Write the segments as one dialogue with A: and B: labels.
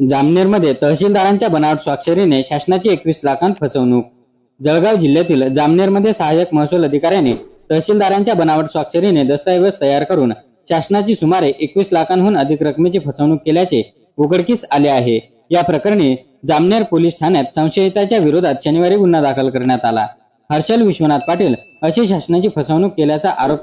A: जामनेरमध्ये तहसीलदारांच्या बनावट स्वाक्षरीने शासनाची एकवीस लाखांत फसवणूक. जळगाव जिल्ह्यातील जामनेरमध्ये सहाय्यक महसूल अधिकाऱ्याने तहसीलदारांच्या बनावट स्वाक्षरीने दस्तऐवज तयार करून शासनाची सुमारे एकवीस लाखांहून अधिक रकमेची फसवणूक केल्याचे उघडकीस आले आहे. या प्रकरणी जामनेर पोलीस ठाण्यात संशयिताच्या विरोधात शनिवारी गुन्हा दाखल करण्यात आला. हर्षल विश्वनाथ पाटील अशी शासनाची फसवणूक केल्याचा आरोप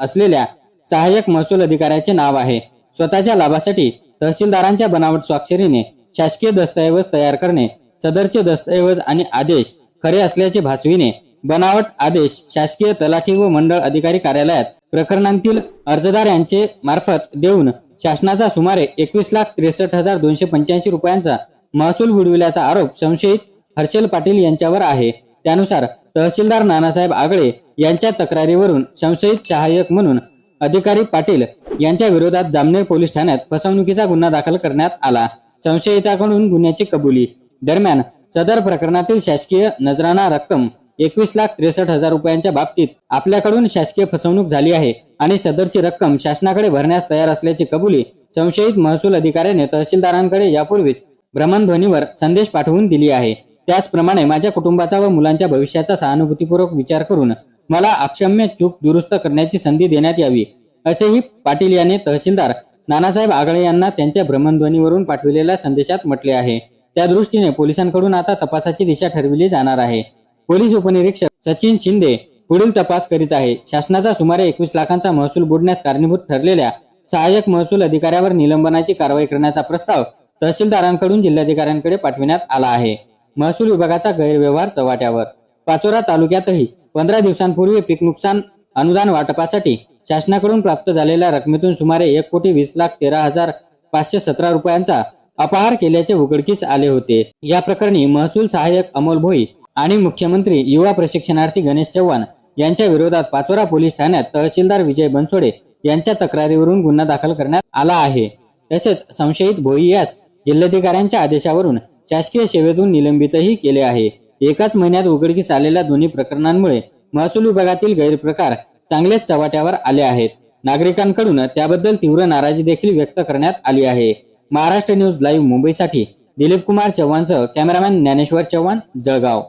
A: असलेल्या सहाय्यक महसूल अधिकाऱ्याचे नाव आहे. स्वतःच्या लाभासाठी तहसीलदारांच्या बनावट स्वाक्षरीने शासकीय दस्तऐवज तयार करणे सदरचे दस्तऐवज आणि आदेश खरे असल्याचे भासविणे बनावट आदेश शासकीय तलाठी व मंडळ अधिकारी कार्यालयात प्रकरणांतील अर्जदार यांचे मार्फत देऊन शासनाचा सुमारे एकवीस लाख त्रेसष्ट हजार दोनशे पंच्याऐंशी रुपयांचा महसूल बुडविल्याचा आरोप संशयित हर्षल पाटील यांच्यावर आहे. त्यानुसार तहसीलदार नानासाहेब आगळे यांच्या तक्रारीवरून संशयित सहाय्यक म्हणून अधिकारी पाटील यांच्या विरोधात जामनेर पोलीस ठाण्यात फसवणुकीचा गुन्हा दाखल करण्यात आला. संशयिताकडून गुन्ह्याची कबुली. दरम्यान सदर प्रकरणातील शासकीय नजराणा रक्कम एकवीस लाख त्रेसष्ट हजार रुपयांच्या बाबतीत आपल्याकडून शासकीय फसवणूक झाली आहे आणि सदरची रक्कम शासनाकडे भरण्यास तयार असल्याची कबुली संशयित महसूल अधिकाऱ्याने तहसीलदारांकडे यापूर्वीच भ्रमणध्वनीवर संदेश पाठवून दिली आहे. त्याचप्रमाणे माझ्या कुटुंबाचा व मुलांच्या भविष्याचा सहानुभूतीपूर्वक विचार करून मला अक्षम्य चूक दुरुस्त करण्याची संधी देण्यात यावी असेही पाटील यांनी तहसीलदार नानासाहेब आगळे यांना त्यांच्या भ्रमणध्वनीवरून पाठविलेल्या संदेशात म्हटले आहे. त्या दृष्टीने पोलिसांकडून आता तपासाची दिशा ठरविली जाणार आहे. पोलीस उपनिरीक्षक सचिन शिंदे पुढील तपास करीत आहे. शासनाचा सुमारे एकवीस लाखांचा महसूल बुडण्यास कारणीभूत ठरलेल्या सहाय्यक महसूल अधिकाऱ्यावर निलंबनाची कारवाई करण्याचा प्रस्ताव तहसीलदारांकडून जिल्हाधिकाऱ्यांकडे पाठविण्यात आला आहे. महसूल विभागाचा गैरव्यवहार चव्हाट्यावर. पाचोरा तालुक्यातही पंधरा दिवसांपूर्वी पीक नुकसान अनुदान वाटपासाठी शासनाकडून प्राप्त झालेल्या रकमेतून सुमारे एक कोटी वीस लाख तेरा हजार पाचशे सतरा रुपयांचा अपहार केल्याचे उघडकीस आले होते. या प्रकरणी महसूल सहाय्यक अमोल भोई आणि मुख्यमंत्री युवा प्रशिक्षणार्थी गणेश चव्हाण यांच्या विरोधात पाचोरा पोलीस ठाण्यात तहसीलदार विजय बनसोडे यांच्या तक्रारीवरून गुन्हा दाखल करण्यात आला आहे. तसेच संशयित भोई यास जिल्हाधिकाऱ्यांच्या आदेशावरून शासकीय सेवेतून निलंबितही केले आहे. एकाच महिन्यात उघडकीस आलेल्या दोन्ही प्रकरणांमुळे महसूल विभागातील गैरप्रकार चांगलेच चव्हाट्यावर आले आहेत. नागरिकांकडून त्याबद्दल तीव्र नाराजी देखील व्यक्त करण्यात आली आहे. महाराष्ट्र न्यूज लाईव्ह मुंबईसाठी दिलीप कुमार चव्हाणसह कॅमेरामॅन ज्ञानेश्वर चव्हाण जळगाव.